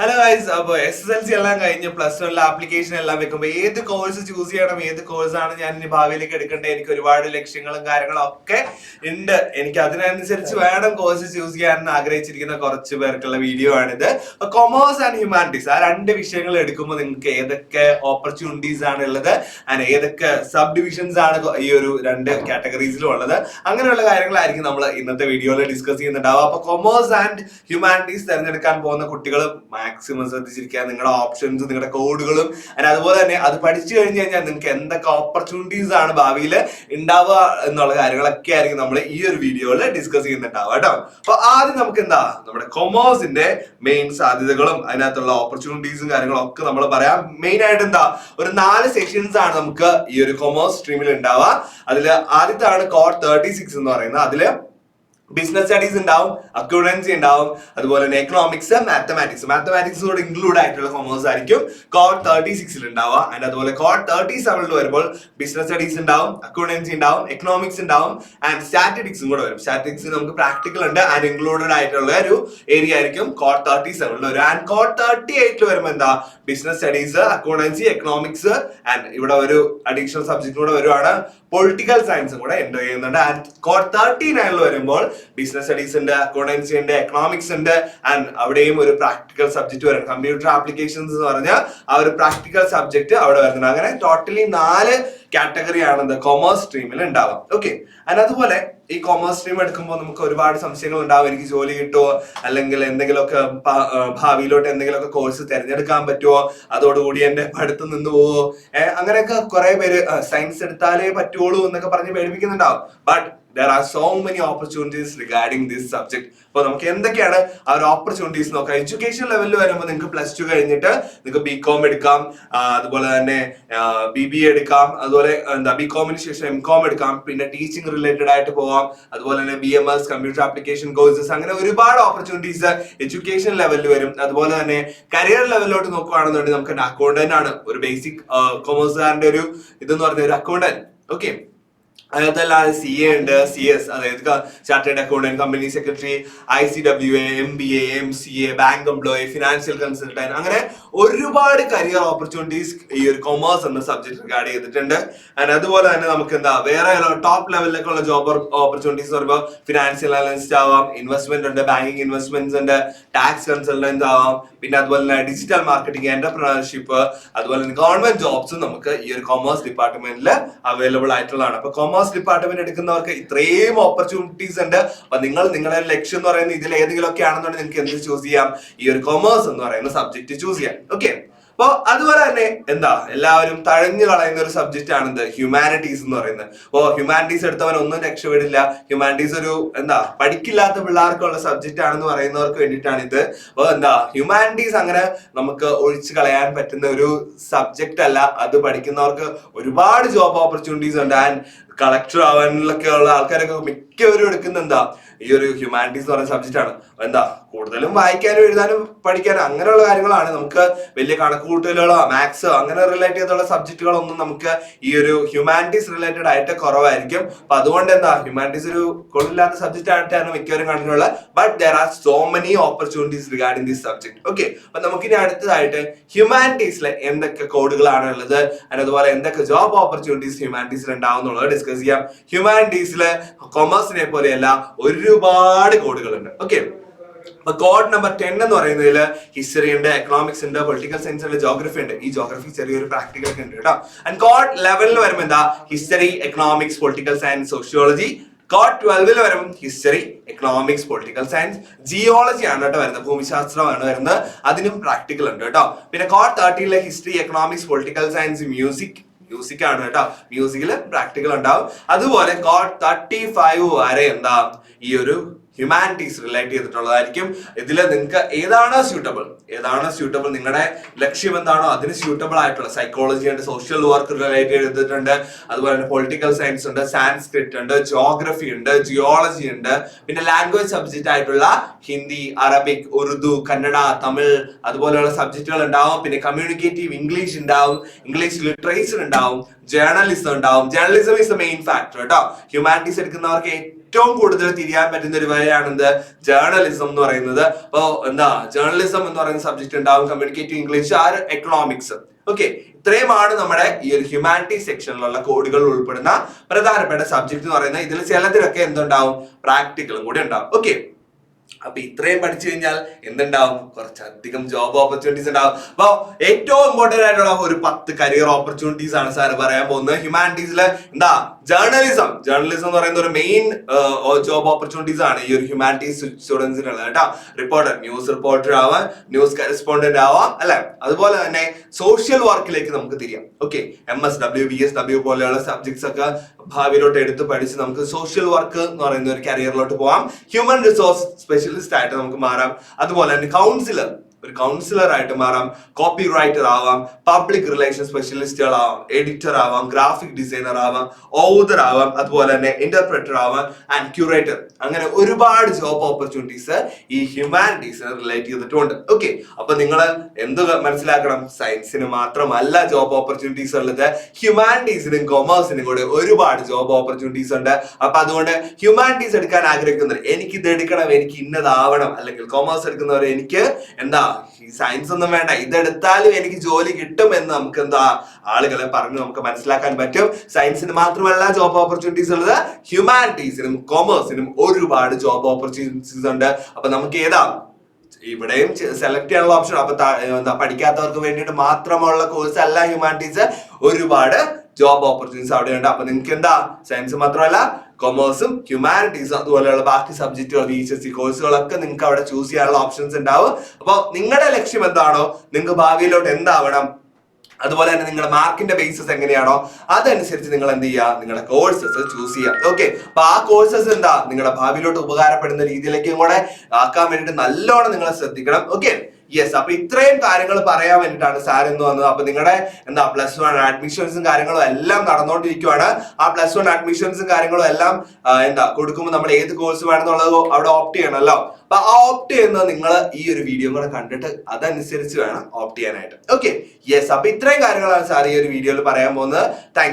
Hello guys അപ്പോൾ S S L C എല്ലാം കഴിഞ്ഞ് പ്ലസ് വണ്ണിലെ ആപ്ലിക്കേഷൻ എല്ലാം വെക്കുമ്പോൾ ഏത് കോഴ്സ് ചൂസ് ചെയ്യണം ഏത് കോഴ്സാണ് ഞാൻ ഇനി ഭാവിയിലേക്ക് എടുക്കേണ്ടത് എനിക്ക് ഒരുപാട് ലക്ഷ്യങ്ങളും കാര്യങ്ങളും ഒക്കെ ഉണ്ട്. എനിക്ക് അതിനനുസരിച്ച് വേണം കോഴ്സ് ചൂസ് ചെയ്യാൻ ആഗ്രഹിച്ചിരിക്കുന്ന കുറച്ച് പേർക്കുള്ള വീഡിയോ ആണിത്. കൊമേഴ്സ് ആൻഡ് ഹ്യൂമാനിറ്റീസ് ആ രണ്ട് വിഷയങ്ങൾ എടുക്കുമ്പോൾ നിങ്ങൾക്ക് ഏതൊക്കെ ഓപ്പർച്യൂണിറ്റീസ് ആണ് ഉള്ളത് ആൻഡ് ഏതൊക്കെ സബ് ഡിവിഷൻസ് ആണ് ഈ ഒരു രണ്ട് കാറ്റഗറീസിലും ഉള്ളത്. അങ്ങനെയുള്ള കാര്യങ്ങളായിരിക്കും നമ്മൾ ഇന്നത്തെ വീഡിയോയിൽ ഡിസ്കസ് ചെയ്യുന്നുണ്ടാവുക. അപ്പോൾ കൊമേഴ്സ് ആൻഡ് ഹ്യൂമാനിറ്റീസ് തിരഞ്ഞെടുക്കാൻ പോകുന്ന കുട്ടികൾ മാക്സിമം ശ്രദ്ധിച്ചിരിക്കുക നിങ്ങളുടെ ഓപ്ഷൻസ് നിങ്ങളുടെ കോഡുകളും അതിന് അതുപോലെ തന്നെ അത് പഠിച്ചു കഴിഞ്ഞ് കഴിഞ്ഞാൽ നിങ്ങൾക്ക് എന്തൊക്കെ ഓപ്പർച്യൂണിറ്റീസ് ആണ് ഭാവിയിൽ ഉണ്ടാവുക എന്നുള്ള കാര്യങ്ങളൊക്കെ ആയിരിക്കും നമ്മൾ ഈ ഒരു വീഡിയോയിൽ ഡിസ്കസ് ചെയ്യുന്നുണ്ടാവുക കേട്ടോ. അപ്പൊ ആദ്യം നമുക്ക് എന്താ? നമ്മുടെ കൊമേഴ്സിന്റെ മെയിൻ സാധ്യതകളും അതിനകത്തുള്ള ഓപ്പർച്യൂണിറ്റീസും കാര്യങ്ങളും ഒക്കെ നമ്മൾ പറയാം. മെയിൻ ആയിട്ട് എന്താ? ഒരു നാല് സെഷൻസ് ആണ് നമുക്ക് ഈ ഒരു കൊമേഴ്സ് സ്ട്രീമിൽ ഉണ്ടാവുക അതിൽ ആദ്യത്താണ് കോഡ് തേർട്ടി സിക്സ് എന്ന് പറയുന്നത്. അതിൽ ബിസിനസ് സ്റ്റഡീസ് ഉണ്ടാവും അക്കൗണ്ടൻസി ഉണ്ടാവും അതുപോലെ തന്നെ എക്കണോമിക്സ് മാത്തമാറ്റിക്സ് മാത്തമാറ്റിക്സ് കൂടെ ഇൻക്ലൂഡ് ആയിട്ടുള്ള കോമേഴ്സ് ആയിരിക്കും കോഡ് തേർട്ടി സിക്സിൽ ഉണ്ടാവുക ആൻഡ് അതുപോലെ കോഡ് തേർട്ടി സെവനിൽ വരുമ്പോൾ ബിസിനസ് സ്റ്റഡീസ് ഉണ്ടാവും അക്കൗണ്ടൻസി ഉണ്ടാവും എക്കണോമിക്സ് ഉണ്ടാവും ആൻഡ് സ്റ്റാറ്റിക്സും കൂടെ വരും. സ്റ്റാറ്റിക്സ് നമുക്ക് പ്രാക്ടിക്കൽ ഉണ്ട് ആൻഡ് ഇൻക്ലൂഡഡ് ആയിട്ടുള്ള ഒരു ഏരിയ ആയിരിക്കും കോഡ് തേർട്ടി സെവനിൽ വരും ആൻഡ് കോഡ് തേർട്ടി എയ്റ്റിൽ വരുമ്പോൾ എന്താ? Business studies accountancy economics and ഇവിടെ ഒരു അഡീഷണൽ സബ്ജക്ട് കൂടെ വരുവാണ്. പൊളിറ്റിക്കൽ സയൻസും കൂടെ എന്റർ ചെയ്യുന്നുണ്ട്. ആൻഡ് കോഡ് തേർട്ടി നയനിൽ വരുമ്പോൾ ബിസിനസ് സ്റ്റഡീസ് ഉണ്ട് അക്കൗണ്ടൻസി ഉണ്ട് എക്കണോമിക്സ് ഉണ്ട് ആൻഡ് അവിടെയും ഒരു പ്രാക്ടിക്കൽ സബ്ജക്ട് വരണം. കമ്പ്യൂട്ടർ ആപ്ലിക്കേഷൻസ് എന്ന് പറഞ്ഞാൽ ആ ഒരു പ്രാക്ടിക്കൽ സബ്ജക്ട് അവിടെ വരുന്നുണ്ട്. അങ്ങനെ ടോട്ടലി നാല് കാറ്റഗറി ആണ് കൊമേഴ്സ് സ്ട്രീമിൽ ഉണ്ടാവുക ഓക്കെ അതുപോലെ ഈ കൊമേഴ്സ് സ്ട്രീം എടുക്കുമ്പോൾ നമുക്ക് ഒരുപാട് സംശയങ്ങൾ ഉണ്ടാവും. എനിക്ക് ജോലി കിട്ടുമോ അല്ലെങ്കിൽ എന്തെങ്കിലുമൊക്കെ ഭാവിയിലോട്ട് എന്തെങ്കിലുമൊക്കെ കോഴ്സ് തിരഞ്ഞെടുക്കാൻ പറ്റുമോ അതോടുകൂടി എന്റെ പഠിത്തം നിന്ന് പോവോ? അങ്ങനെയൊക്കെ കുറെ പേര് സയൻസ് എടുത്താലേ പറ്റുള്ളൂ എന്നൊക്കെ പറഞ്ഞ് പേടിപ്പിക്കുന്നുണ്ടാവും. But there are so many opportunities regarding this subject അപ്പോൾ നമുക്ക് എന്തൊക്കെയാണ് ആ ഒരു ഓപ്പർച്യൂണിറ്റീസ് നോക്കാം. എഡ്യൂക്കേഷൻ ലെവലിൽ വരുമ്പോൾ നിങ്ങൾക്ക് പ്ലസ് ടു കഴിഞ്ഞിട്ട് നിങ്ങൾക്ക് ബി കോം എടുക്കാം. അതുപോലെ തന്നെ ബി ബി എ എടുക്കാം. അതുപോലെ എന്താ ബി കോമിന് ശേഷം എം കോം എടുക്കാം. പിന്നെ ടീച്ചിങ് റിലേറ്റഡ് ആയിട്ട് പോവാം. അതുപോലെ തന്നെ B M S computer application courses അങ്ങനെ ഒരുപാട് ഓപ്പർച്യൂണിറ്റീസ് എഡ്യൂക്കേഷൻ ലെവലിൽ വരും. അതുപോലെ തന്നെ കരിയർ ലെവലിലോട്ട് നോക്കുകയാണെന്നുണ്ടെങ്കിൽ നമുക്ക് അക്കൗണ്ടന്റ് ആണ്. ഒരു ബേസിക് കൊമേഴ്സുകാരന്റെ ഒരു ഇതെന്ന് പറഞ്ഞ ഒരു അക്കൗണ്ടന്റ് ഓക്കെ അതിനകത്തല്ലാതെ സി എ ഉണ്ട് സി എസ് അതായത് chartered accountant company secretary I C W A B A M C A bank employee financial consultant അങ്ങനെ ഒരുപാട് കരിയർ ഓപ്പർച്യൂണിറ്റീസ് ഈ ഒരു കൊമേഴ്സ് എന്ന സബ്ജക്ട് റിഗാർഡ് ചെയ്തിട്ടുണ്ട്. ആൻഡ് അതുപോലെ തന്നെ നമുക്ക് എന്താ വേറെ ടോപ്പ് ലെവലിലേക്കുള്ള ജോബ് ഓപ്പർച്യൂണിറ്റീസ് പറയുമ്പോൾ ഫിനാൻഷ്യൽ അനലിസ്റ്റ് ആവാം ഇൻവെസ്റ്റ്മെന്റ് ഉണ്ട് ബാങ്കിങ് ഇൻവെസ്റ്റ്മെന്റ്സ് ഉണ്ട് ടാക്സ് കൺസൾട്ടൻസ് ആവാം പിന്നെ അതുപോലെ തന്നെ ഡിജിറ്റൽ മാർക്കറ്റിംഗ് എന്റർപ്രണർഷിപ്പ് അതുപോലെ തന്നെ ഗവൺമെന്റ് ജോബ്സും നമുക്ക് ഈ ഒരു കൊമേഴ്സ് ഡിപ്പാർട്ട്മെന്റിൽ അവൈലബിൾ ആയിട്ടുള്ളതാണ്. അപ്പൊ കൊമേഴ്സ് ഡിപ്പാർട്ട്മെന്റ് എടുക്കുന്നവർക്ക് ഇത്രയും ഓപ്പർച്യൂണിറ്റീസ് ഉണ്ട്. അപ്പൊ നിങ്ങൾ നിങ്ങളുടെ ലക്ഷ്യം എന്ന് പറയുന്നത് ഇതിൽ ഏതെങ്കിലും ഒക്കെ ആണെന്നുണ്ടെങ്കിൽ നിങ്ങൾക്ക് എന്ത് ചൂസ് ചെയ്യാം? ഈ ഒരു കൊമേഴ്സ് എന്ന് പറയുന്ന സബ്ജക്ട് ചൂസ് ചെയ്യാം. ഓക്കെ അപ്പൊ അതുപോലെ തന്നെ എന്താ? എല്ലാവരും തഴഞ്ഞു കളയുന്ന ഒരു സബ്ജക്റ്റ് ആണ് എന്ത് ഹ്യൂമാനിറ്റീസ് എന്ന് പറയുന്നത്. ഓ ഹ്യൂമാനിറ്റീസ് എടുത്തവൻ ഒന്നും രക്ഷപ്പെടില്ല. ഹ്യൂമാനിറ്റീസ് ഒരു എന്താ? പഠിക്കില്ലാത്ത പിള്ളേർക്കുള്ള സബ്ജക്റ്റ് ആണെന്ന് പറയുന്നവർക്ക് വേണ്ടിയിട്ടാണ് ഇത് അപ്പൊ എന്താ? ഹ്യൂമാനിറ്റീസ് അങ്ങനെ നമുക്ക് ഒഴിച്ചു കളയാൻ പറ്റുന്ന ഒരു സബ്ജക്റ്റ് അല്ല. അത് പഠിക്കുന്നവർക്ക് ഒരുപാട് ജോബ് ഓപ്പർച്യൂണിറ്റീസ് ഉണ്ട്. ആൻഡ് കളക്ടർ ആവാനിലൊക്കെ ഉള്ള ആൾക്കാരൊക്കെ മിക്കവരും എടുക്കുന്ന എന്താ ഈ ഒരു ഹ്യൂമാനിറ്റീസ് എന്ന് പറയുന്ന സബ്ജക്റ്റ് ആണ്. എന്താ കൂടുതലും വായിക്കാനും എഴുതാനും പഠിക്കാനും അങ്ങനെയുള്ള കാര്യങ്ങളാണ്. നമുക്ക് വലിയ കണക്കുകൂട്ടലുകളോ മാത്സോ അങ്ങനെ റിലേറ്റ് ചെയ്തുള്ള സബ്ജക്റ്റുകളൊന്നും നമുക്ക് ഈ ഒരു ഹ്യൂമാനിറ്റീസ് റിലേറ്റഡ് ആയിട്ട് കുറവായിരിക്കും. അപ്പൊ അതുകൊണ്ട് എന്താ ഹ്യൂമാനിറ്റീസ് ഒരു കൊള്ളില്ലാത്ത സബ്ജക്റ്റ് ആയിട്ടാണ് മിക്കവരും കണ്ടിട്ടുള്ളത്. But there are so many opportunities regarding this subject okay അപ്പൊ നമുക്കിനി അടുത്തതായിട്ട് ഹ്യൂമാനിറ്റീസിലെ എന്തൊക്കെ കോഡുകളാണ് ഉള്ളത്? അതുപോലെ എന്തൊക്കെ ജോബ് ഓപ്പർച്യൂണിറ്റീസ് ഹ്യൂമാനിറ്റീസിൽ ഉണ്ടാവും എന്നുള്ളത് ഡിസ്കസ് ചെയ്യാം. ഹ്യൂമാനിറ്റീസിൽ കൊമേഴ്സിനെ പോലെയല്ല ഒരുപാട് കോഡുകളുണ്ട് ഓക്കെ അപ്പൊ കോഡ് നമ്പർ ടെൻ എന്ന് പറയുന്നതിൽ ഹിസ്റ്ററി ഉണ്ട് എക്കണോമിക്സ് ഉണ്ട് പൊളിറ്റിക്കൽ സയൻസ് ഉണ്ട് ജോഗ്രഫി ഉണ്ട്. ഈ ജോഗ്രഫി ചെറിയൊരു പ്രാക്ടിക്കൽ ഒക്കെ ഉണ്ട് കേട്ടോ. ആൻഡ് കോഡ് ലെവലിൽ വരുമ്പോൾ എന്താ? History economics political science sociology code ട്വൽവിൽ വരും history economics political science geology ആണ് കേട്ടോ വരുന്നത്. ഭൂമിശാസ്ത്രമാണ് വരുന്നത്. അതിനും പ്രാക്ടിക്കൽ ഉണ്ട് കേട്ടോ. പിന്നെ code തേർട്ടീനിലെ history economics political science music music ആണ് കേട്ടോ. മ്യൂസിക്കിൽ പ്രാക്ടിക്കൽ ഉണ്ടാവും. അതുപോലെ കോഡ് തേർട്ടി ഫൈവ് വരെ എന്താ? ഈ ഒരു ഹ്യൂമാനിറ്റീസ് റിലേറ്റ് ചെയ്തിട്ടുള്ളതായിരിക്കും. ഇതിൽ നിങ്ങൾക്ക് ഏതാണ് സ്യൂട്ടബിൾ ഏതാണ് സ്യൂട്ടബിൾ നിങ്ങളുടെ ലക്ഷ്യം എന്താണോ അതിന് സ്യൂട്ടബിൾ ആയിട്ടുള്ള സൈക്കോളജി ഉണ്ട് സോഷ്യൽ വർക്ക് റിലേറ്റ് ചെയ്തിട്ടുണ്ട്. അതുപോലെ തന്നെ പൊളിറ്റിക്കൽ സയൻസ് ഉണ്ട് സാൻസ്ക്രിറ്റ് ഉണ്ട് ജോഗ്രഫി ഉണ്ട് ജിയോളജി ഉണ്ട്. പിന്നെ ലാംഗ്വേജ് സബ്ജക്റ്റ് ആയിട്ടുള്ള ഹിന്ദി അറബിക് ഉറുദു കന്നഡ തമിഴ് അതുപോലെയുള്ള സബ്ജക്റ്റുകൾ ഉണ്ടാവും. പിന്നെ കമ്മ്യൂണിക്കേറ്റീവ് ഇംഗ്ലീഷ് ഉണ്ടാവും. ഇംഗ്ലീഷ് ലിറ്ററേച്ചർ ഉണ്ടാവും. ജേർണലിസം ഉണ്ടാവും. Journalism is the main factor കേട്ടോ ഹ്യൂമാനിറ്റീസ് എടുക്കുന്നവർക്ക് ഏറ്റവും കൂടുതൽ തിരിയാൻ പറ്റുന്ന ഒരു വഴിയാണ് എന്ത്? ജേർണലിസം എന്ന് പറയുന്നത്. അപ്പോ എന്താ ജേർണലിസം എന്ന് പറയുന്ന സബ്ജക്ട് ഉണ്ടാവും communicative English or economics okay ഇത്രയുമാണ് നമ്മുടെ ഈ ഒരു ഹ്യൂമാനിറ്റി സെക്ഷനിലുള്ള കോഡുകൾ ഉൾപ്പെടുന്ന പ്രധാനപ്പെട്ട സബ്ജക്ട് എന്ന് പറയുന്നത്. ഇതിൽ ചിലതിലൊക്കെ എന്തുണ്ടാവും? പ്രാക്ടിക്കലും കൂടി ഉണ്ടാവും. ഓക്കെ അപ്പൊ ഇത്രയും പഠിച്ചു കഴിഞ്ഞാൽ എന്തുണ്ടാവും? കുറച്ചധികം ജോബ് ഓപ്പർച്യൂണിറ്റീസ് ഉണ്ടാവും. അപ്പൊ ഏറ്റവും ഇമ്പോർട്ടന്റ് ആയിട്ടുള്ള ഒരു പത്ത് കരിയർ ഓപ്പർച്യൂണിറ്റീസ് ആണ് സാർ പറയാൻ പോകുന്നത്. ഹ്യൂമാനിറ്റീസിൽ എന്താ? ജേർണലിസം ജേർണലിസം എന്ന് പറയുന്ന ഒരു മെയിൻ ജോബ് ഓപ്പർച്യൂണിറ്റീസ് ആണ്. ഈ ഒരു ഹ്യൂമാനിറ്റീസ് സ്റ്റുഡൻസിനുള്ളത് കേട്ടോ. റിപ്പോർട്ടർ ന്യൂസ് റിപ്പോർട്ടർ ആവാം ന്യൂസ് കറസ്പോണ്ടന്റ് ആവാം അല്ലെ? അതുപോലെ തന്നെ സോഷ്യൽ വർക്കിലേക്ക് നമുക്ക് തിരിയാം. Okay M S W B S W പോലെയുള്ള സബ്ജക്ട്സ് ഒക്കെ ഭാവിയിലോട്ട് എടുത്ത് പഠിച്ച് നമുക്ക് സോഷ്യൽ വർക്ക് എന്ന് പറയുന്ന ഒരു കരിയറിലോട്ട് പോവാം. ഹ്യൂമൻ റിസോഴ്സ് സ്പെഷ്യലിസ്റ്റ് ആയിട്ട് നമുക്ക് മാറാം. അതുപോലെ തന്നെ കൗൺസിലർ ഒരു കൗൺസിലർ ആയിട്ട് മാറാം കോപ്പി റൈറ്റർ ആവാം പബ്ലിക് റിലേഷൻ സ്പെഷ്യലിസ്റ്റുകൾ ആവാം എഡിറ്റർ ആവാം ഗ്രാഫിക് ഡിസൈനർ ആവാം ഓതർ ആവാം അതുപോലെ തന്നെ ഇന്റർപ്രറ്റർ ആവാം ആൻഡ് ക്യൂറേറ്റർ അങ്ങനെ ഒരുപാട് ജോബ് ഓപ്പർച്യൂണിറ്റീസ് ഈ ഹ്യൂമാനിറ്റീസ് റിലേറ്റ് ചെയ്തിട്ടുണ്ട്. ഓക്കെ അപ്പൊ നിങ്ങൾ എന്ത് മനസ്സിലാക്കണം? സയൻസിന് മാത്രമല്ല ജോബ് ഓപ്പർച്യൂണിറ്റീസ് ഉള്ളത്. ഹ്യൂമാനിറ്റീസിനും കൊമേഴ്സിനും കൂടെ ഒരുപാട് ജോബ് ഓപ്പർച്യൂണിറ്റീസ് ഉണ്ട്. അപ്പൊ അതുകൊണ്ട് ഹ്യൂമാനിറ്റീസ് എടുക്കാൻ ആഗ്രഹിക്കുന്നവർ എനിക്ക് ഇത് എടുക്കണം എനിക്ക് ഇന്നതാവണം. അല്ലെങ്കിൽ കൊമേഴ്സ് എടുക്കുന്നവർ എനിക്ക് എന്താ സയൻസ് ഒന്നും വേണ്ട. ഇതെടുത്താലും എനിക്ക് ജോലി കിട്ടും എന്ന് നമുക്ക് എന്താ ആളുകളെ പറഞ്ഞ് നമുക്ക് മനസ്സിലാക്കാൻ പറ്റും. സയൻസിന് മാത്രമല്ല ജോബ് ഓപ്പർച്യൂണിറ്റീസ് ഉള്ളത്. ഹ്യൂമാനിറ്റീസിനും കൊമേഴ്സിനും ഒരുപാട് ജോബ് ഓപ്പർച്യൂണിറ്റീസ് ഉണ്ട്. അപ്പൊ നമുക്ക് ഏതാ? ഇവിടെയും സെലക്ട് ചെയ്യാനുള്ള ഓപ്ഷൻ അപ്പൊ എന്താ പഠിക്കാത്തവർക്ക് വേണ്ടിയിട്ട് മാത്രമുള്ള കോഴ്സ് അല്ല ഹ്യൂമാനിറ്റീസ് ഒരുപാട് ജോബ് ഓപ്പർച്യൂണിറ്റീസ് അവിടെ ഉണ്ട് അപ്പൊ നിങ്ങൾക്ക് എന്താ? സയൻസ് മാത്രമല്ല കൊമേഴ്സും ഹ്യൂമാനിറ്റീസും അതുപോലെയുള്ള ബാക്കി സബ്ജക്റ്റുകൾ വി എച്ച് എസ് സി കോഴ്സുകളൊക്കെ നിങ്ങൾക്ക് അവിടെ ചൂസ് ചെയ്യാനുള്ള ഓപ്ഷൻസ് ഉണ്ടാവും. അപ്പോൾ നിങ്ങളുടെ ലക്ഷ്യം എന്താണോ? നിങ്ങൾക്ക് ഭാവിയിലോട്ട് എന്താവണം? അതുപോലെ തന്നെ നിങ്ങളുടെ മാർക്കിന്റെ ബേസിസ് എങ്ങനെയാണോ? അതനുസരിച്ച് നിങ്ങൾ എന്ത് ചെയ്യുക? നിങ്ങളുടെ കോഴ്സസ് ചൂസ് ചെയ്യുക. ഓക്കെ അപ്പൊ ആ കോഴ്സസ് എന്താ? നിങ്ങളുടെ ഭാവിയിലോട്ട് ഉപകാരപ്പെടുന്ന രീതിയിലേക്കും കൂടെ ആക്കാൻ വേണ്ടിയിട്ട് നല്ലോണം നിങ്ങൾ ശ്രദ്ധിക്കണം. ഓക്കെ യെസ് അപ്പൊ ഇത്രയും കാര്യങ്ങൾ പറയാൻ വേണ്ടിയിട്ടാണ് സാർ എന്ന് വന്നത്. അപ്പൊ നിങ്ങളുടെ എന്താ പ്ലസ് വൺ അഡ്മിഷൻസും കാര്യങ്ങളും എല്ലാം നടന്നുകൊണ്ടിരിക്കുവാണ്. ആ പ്ലസ് വൺ അഡ്മിഷൻസും കാര്യങ്ങളും എല്ലാം എന്താ കൊടുക്കുമ്പോൾ നമ്മൾ ഏത് കോഴ്സ് വേണമെന്നുള്ളത് അവിടെ ഓപ്റ്റ് ചെയ്യണമല്ലോ അപ്പൊ ആ ഓപ്റ്റ് ചെയ്യുന്നത് നിങ്ങൾ ഈ ഒരു വീഡിയോ കൂടെ കണ്ടിട്ട് അതനുസരിച്ച് വേണം ഓപ്റ്റ് ചെയ്യാനായിട്ട്. ഓക്കെ യെസ് അപ്പൊ ഇത്രയും കാര്യങ്ങളാണ് സാർ ഈ ഒരു വീഡിയോയിൽ പറയാൻ പോകുന്നത്. താങ്ക്